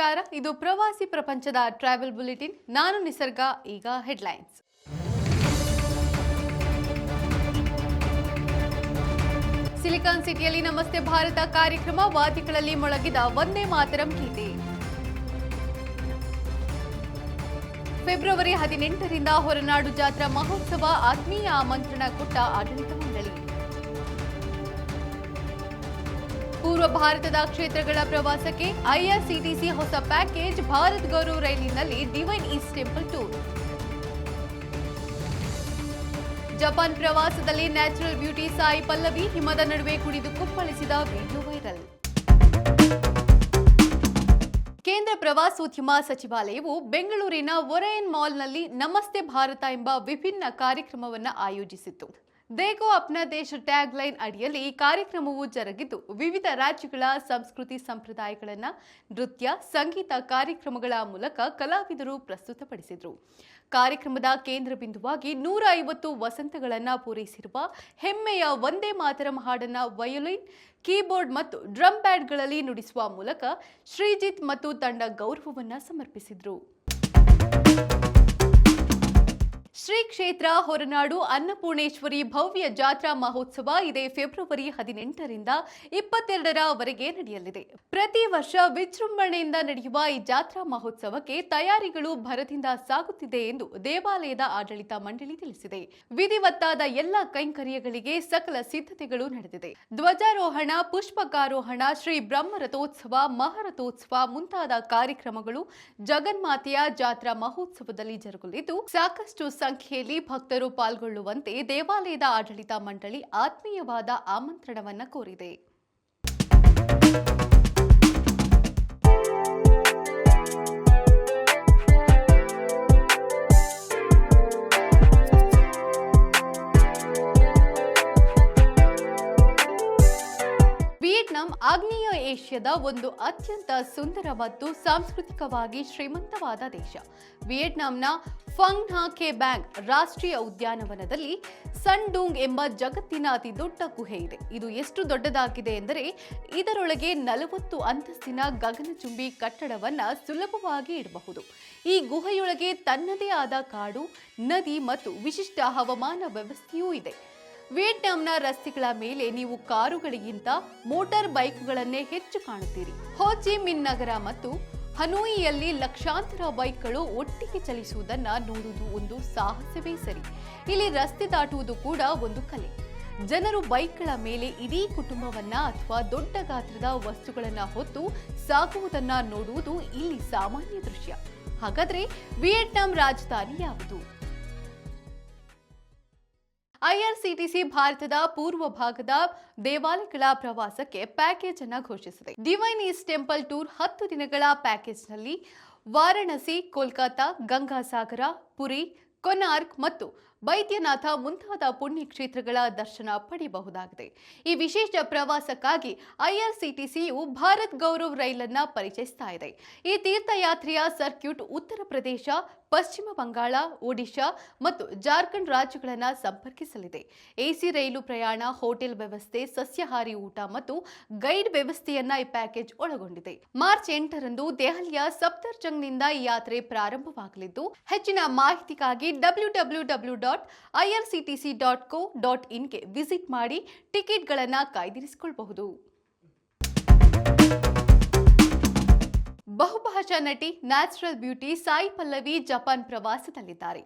ನಮಸ್ಕಾರ. ಇದು ಪ್ರವಾಸಿ ಪ್ರಪಂಚದ ಟ್ರಾವೆಲ್ ಬುಲೆಟಿನ್ ನಾನು ನಿಸರ್ಗ, ಈಗ ಹೆಡ್ಲೈನ್ಸ್ ಸಿಲಿಕಾನ್ ಸಿಟಿಯಲ್ಲಿ ನಮಸ್ತೆ. ಭಾರತ ಕಾರ್ಯಕ್ರಮ ವಾದಿಗಳಲ್ಲಿ ಮೊಳಗಿದ ಒಂದೇ ಮಾತರಂ ಗೀತೆ ಫೆಬ್ರವರಿ ಹದಿನೆಂಟರಿಂದ ಹೊರನಾಡು ಜಾತ್ರಾ ಮಹೋತ್ಸವ ಆತ್ಮೀಯ ಆಮಂತ್ರಣ ಕೊಟ್ಟ ಆಡಳಿತ ಪೂರ್ವ ಭಾರತದ ಕ್ಷೇತ್ರಗಳ ಪ್ರವಾಸಕ್ಕೆ ಐಆರ್ಸಿಟಿಸಿ ಹೊಸ ಪ್ಯಾಕೇಜ್ ಭಾರತ್ ಗೌರವ್ ರೈಲಿನಲ್ಲಿ divine east temple tour. Japan ಪ್ರವಾಸದಲ್ಲಿ ನ್ಯಾಚುರಲ್ ಬ್ಯೂಟಿ ಸಾಯಿ ಪಲ್ಲವಿ ಹಿಮದ ನಡುವೆ ಕುಡಿದು ಕುಪ್ಪಳಿಸಿದ ವಿಡಿಯೋ ವೈರಲ್. ಕೇಂದ್ರ ಪ್ರವಾಸೋದ್ಯಮ ಸಚಿವಾಲಯವು ಬೆಂಗಳೂರಿನ ಒರಯನ್ ಮಾಲ್ನಲ್ಲಿ ನಮಸ್ತೆ ಭಾರತ ಎಂಬ ವಿಭಿನ್ನ ಕಾರ್ಯಕ್ರಮವನ್ನು ಆಯೋಜಿಸಿತ್ತು. ದೇಗೋ ಅಪ್ನ ದೇಶ ಟ್ಯಾಗ್ ಲೈನ್ ಅಡಿಯಲ್ಲಿ ಈ ಕಾರ್ಯಕ್ರಮವು ಜರುಗಿದ್ದು ವಿವಿಧ ರಾಜ್ಯಗಳ ಸಂಸ್ಕೃತಿ ಸಂಪ್ರದಾಯಗಳನ್ನು ನೃತ್ಯ, ಸಂಗೀತ ಕಾರ್ಯಕ್ರಮಗಳ ಮೂಲಕ ಕಲಾವಿದರು ಪ್ರಸ್ತುತಪಡಿಸಿದರು. ಕಾರ್ಯಕ್ರಮದ ಕೇಂದ್ರ ಬಿಂದುವಾಗಿ ನೂರ ಐವತ್ತು ವಸಂತಗಳನ್ನು ಪೂರೈಸಿರುವ ಹೆಮ್ಮೆಯ ಒಂದೇ ಮಾತರಂ ಹಾಡನ್ನು ವಯೋಲಿನ್, ಕೀಬೋರ್ಡ್ ಮತ್ತು ಡ್ರಮ್ ಬ್ಯಾಡ್ಗಳಲ್ಲಿ ನುಡಿಸುವ ಮೂಲಕ ಶ್ರೀಜಿತ್ ಮತ್ತು ತಂಡ ಗೌರವವನ್ನು ಸಮರ್ಪಿಸಿದರು. ಶ್ರೀ ಕ್ಷೇತ್ರ ಹೊರನಾಡು, ಅನ್ನಪೂರ್ಣೇಶ್ವರಿ ಭವ್ಯ ಜಾತ್ರಾ ಮಹೋತ್ಸವ ಇದೇ ಫೆಬ್ರವರಿ ಹದಿನೆಂಟರಿಂದ ಇಪ್ಪತ್ತೆರಡರವರೆಗೆ ನಡೆಯಲಿದೆ. ಪ್ರತಿ ವರ್ಷ ವಿಜೃಂಭಣೆಯಿಂದ ನಡೆಯುವ ಈ ಜಾತ್ರಾ ಮಹೋತ್ಸವಕ್ಕೆ ತಯಾರಿಗಳು ಭರದಿಂದ ಸಾಗುತ್ತಿದೆ ಎಂದು ದೇವಾಲಯದ ಆಡಳಿತ ಮಂಡಳಿ ತಿಳಿಸಿದೆ. ವಿಧಿವತ್ತಾದ ಎಲ್ಲ ಕೈಂಕರ್ಯಗಳಿಗೆ ಸಕಲ ಸಿದ್ಧತೆಗಳು ನಡೆದಿದೆ. ಧ್ವಜಾರೋಹಣ, ಪುಷ್ಪಕಾರೋಹಣ, ಶ್ರೀ ಬ್ರಹ್ಮರಥೋತ್ಸವ, ಮಹಾರಥೋತ್ಸವ ಮುಂತಾದ ಕಾರ್ಯಕ್ರಮಗಳು ಜಗನ್ಮಾತೆಯ ಜಾತ್ರಾ ಮಹೋತ್ಸವದಲ್ಲಿ ಜರುಗಲಿದ್ದು, ಸಾಕಷ್ಟು ಸಂಖ್ಯೆಯಲ್ಲಿ ಭಕ್ತರು ಪಾಲ್ಗೊಳ್ಳುವಂತೆ ದೇವಾಲಯದ ಆಡಳಿತ ಮಂಡಳಿ ಆತ್ಮೀಯವಾದ ಆಮಂತ್ರಣವನ್ನು ಕೋರಿದೆ. ಆಗ್ನೇಯ ಏಷ್ಯಾದ ಒಂದು ಅತ್ಯಂತ ಸುಂದರ ಮತ್ತು ಸಾಂಸ್ಕೃತಿಕವಾಗಿ ಶ್ರೀಮಂತವಾದ ದೇಶ. ವಿಯೆಟ್ನಾಂನ ಫಂಗ್ ನಾ ಕೆ ಬ್ಯಾಂಗ್ ರಾಷ್ಟ್ರೀಯ ಉದ್ಯಾನವನದಲ್ಲಿ ಸನ್ ಡೂಂಗ್ ಎಂಬ ಜಗತ್ತಿನ ಅತಿ ದೊಡ್ಡ ಗುಹೆ ಇದೆ. ಇದು ಎಷ್ಟು ದೊಡ್ಡದಾಗಿದೆ ಎಂದರೆ ಇದರೊಳಗೆ ನಲವತ್ತು ಅಂತಸ್ತಿನ ಗಗನಚುಂಬಿ ಕಟ್ಟಡವನ್ನು ಸುಲಭವಾಗಿ ಇಡಬಹುದು. ಈ ಗುಹೆಯೊಳಗೆ ತನ್ನದೇ ಆದ ಕಾಡು, ನದಿ ಮತ್ತು ವಿಶಿಷ್ಟ ಹವಾಮಾನ ವ್ಯವಸ್ಥೆಯೂ ಇದೆ. ವಿಯೆಟ್ನಾಂನ ರಸ್ತೆಗಳ ಮೇಲೆ ನೀವು ಕಾರುಗಳಿಗಿಂತ ಮೋಟಾರ್ ಬೈಕ್ಗಳನ್ನೇ ಹೆಚ್ಚು ಕಾಣುತ್ತೀರಿ. ಹೋಚಿ ಮಿನ್ ನಗರ ಮತ್ತು ಹನೋಯಿಯಲ್ಲಿ ಲಕ್ಷಾಂತರ ಬೈಕ್ಗಳು ಒಟ್ಟಿಗೆ ಚಲಿಸುವುದನ್ನ ನೋಡುವುದು ಒಂದು ಸಾಹಸವೇ ಸರಿ. ಇಲ್ಲಿ ರಸ್ತೆ ದಾಟುವುದು ಕೂಡ ಒಂದು ಕಲೆ. ಜನರು ಬೈಕ್ಗಳ ಮೇಲೆ ಇಡೀ ಕುಟುಂಬವನ್ನ ಅಥವಾ ದೊಡ್ಡ ಗಾತ್ರದ ವಸ್ತುಗಳನ್ನ ಹೊತ್ತು ಸಾಗುವುದನ್ನ ನೋಡುವುದು ಇಲ್ಲಿ ಸಾಮಾನ್ಯ ದೃಶ್ಯ. ಹಾಗಾದ್ರೆ ವಿಯೆಟ್ನಾಂ ರಾಜಧಾನಿ ಯಾವುದು? ಐಆರ್ಸಿಟಿಸಿ ಭಾರತದ ಪೂರ್ವ ಭಾಗದ ದೇವಾಲಯಗಳ ಪ್ರವಾಸಕ್ಕೆ ಪ್ಯಾಕೇಜ್ ಅನ್ನು ಘೋಷಿಸಿದೆ. ಡಿವೈನ್ ಈಸ್ಟ್ ಟೆಂಪಲ್ ಟೂರ್ ಹತ್ತು ದಿನಗಳ ಪ್ಯಾಕೇಜ್ನಲ್ಲಿ ವಾರಾಣಸಿ, ಕೋಲ್ಕತಾ, ಗಂಗಾಸಾಗರ, ಪುರಿ, ಕೊನಾರ್ಕ್ ಮತ್ತು ಬೈದ್ಯನಾಥ ಮುಂತಾದ ಪುಣ್ಯ ಕ್ಷೇತ್ರಗಳ ದರ್ಶನ ಪಡೆಯಬಹುದಾಗಿದೆ ಈ ವಿಶೇಷ ಪ್ರವಾಸಕ್ಕಾಗಿ ಐಆರ್ಸಿಟಿಸಿಯು ಭಾರತ್ ಗೌರವ್ ರೈಲನ್ನ ಪರಿಚಯಿಸ್ತಾ ಇದೆ. ಈ ತೀರ್ಥಯಾತ್ರೆಯ ಸರ್ಕ್ಯೂಟ್ ಉತ್ತರ ಪ್ರದೇಶ, ಪಶ್ಚಿಮ ಬಂಗಾಳ, ಒಡಿಶಾ ಮತ್ತು ಜಾರ್ಖಂಡ್ ರಾಜ್ಯಗಳನ್ನು ಸಂಪರ್ಕಿಸಲಿದೆ. ಎಸಿ ರೈಲು ಪ್ರಯಾಣ, ಹೋಟೆಲ್ ವ್ಯವಸ್ಥೆ, ಸಸ್ಯಾಹಾರಿ ಊಟ ಮತ್ತು ಗೈಡ್ ವ್ಯವಸ್ಥೆಯನ್ನ ಈ ಪ್ಯಾಕೇಜ್ ಒಳಗೊಂಡಿದೆ. ಮಾರ್ಚ್ ಎಂಟರಂದು ದೆಹಲಿಯ ಸಫ್ದರ್ಜಂಗ್ನಿಂದ ಈ ಯಾತ್ರೆ ಪ್ರಾರಂಭವಾಗಲಿದ್ದು, ಹೆಚ್ಚಿನ ಮಾಹಿತಿಗಾಗಿ W W W dot IRCTC dot co dot ಇನ್ಗೆ visit ಮಾಡಿ ಟಿಕೆಟ್ಗಳನ್ನು ಕಾಯ್ದಿರಿಸಿಕೊಳ್ಳಬಹುದು. ಬಹುಭಾಷಾ ನಟಿ natural beauty Sai Pallavi Japan ಪ್ರವಾಸದಲ್ಲಿದ್ದಾರೆ.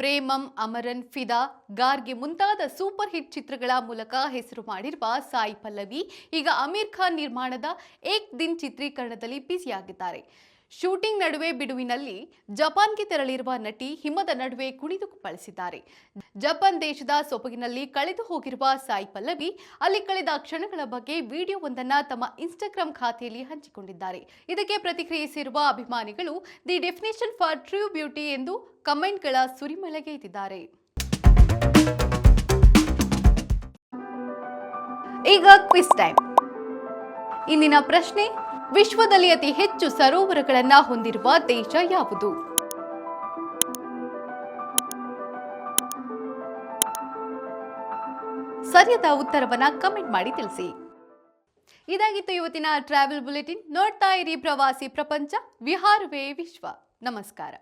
Premam, Amaran, Fidaa, Gargi ಮುಂತಾದ ಸೂಪರ್ ಹಿಟ್ ಚಿತ್ರಗಳ ಮೂಲಕ ಹೆಸರು ಮಾಡಿರುವ ಸಾಯಿ ಪಲ್ಲವಿ ಈಗ ಅಮೀರ್ ಖಾನ್ ನಿರ್ಮಾಣದ ಏಕ್ ದಿನ್ ಚಿತ್ರೀಕರಣದಲ್ಲಿ ಬ್ಯುಸಿಯಾಗಿದ್ದಾರೆ. ಶೂಟಿಂಗ್ ನಡುವೆ ಬಿಡುವಿನಲ್ಲಿ ಜಪಾನ್ಗೆ ತೆರಳಿರುವ ನಟಿ ಹಿಮದ ನಡುವೆ ಕುಣಿದು ಬಳಸಿದ್ದಾರೆ. ಜಪಾನ್ ದೇಶದ ಸೊಬಗಿನಲ್ಲಿ ಕಳೆದು ಹೋಗಿರುವ ಸಾಯಿ ಪಲ್ಲವಿ ಅಲ್ಲಿ ಕಳೆದ ಕ್ಷಣಗಳ ಬಗ್ಗೆ ವಿಡಿಯೋವೊಂದನ್ನ ತಮ್ಮ ಇನ್ಸ್ಟಾಗ್ರಾಂ ಖಾತೆಯಲ್ಲಿ ಹಂಚಿಕೊಂಡಿದ್ದಾರೆ. ಇದಕ್ಕೆ ಪ್ರತಿಕ್ರಿಯಿಸಿರುವ ಅಭಿಮಾನಿಗಳು, the definition for true beauty ಎಂದು ಕಮೆಂಟ್ಗಳ ಸುರಿಮಳೆಗೆಯ್ದಿದ್ದಾರೆ ಈಗ ಕ್ವಿಸ್ ಟೈಮ್. ಇಂದಿನ ಪ್ರಶ್ನೆ ವಿಶ್ವದಲ್ಲಿ ಅತಿ ಹೆಚ್ಚು ಸರೋವರಗಳನ್ನ ಹೊಂದಿರುವ ದೇಶ ಯಾವುದು? ಸರಿಯಾದ ಉತ್ತರವನ್ನ ಕಮೆಂಟ್ ಮಾಡಿ ತಿಳಿಸಿ. ಇದಾಗಿತ್ತು ಇವತ್ತಿನ ಟ್ರಾವೆಲ್ ಬುಲೆಟಿನ್. ನೋಡ್ತಾ ಇರಿ ಪ್ರವಾಸಿ ಪ್ರಪಂಚ. ವಿಹಾರವೇ ವಿಶ್ವ. ನಮಸ್ಕಾರ.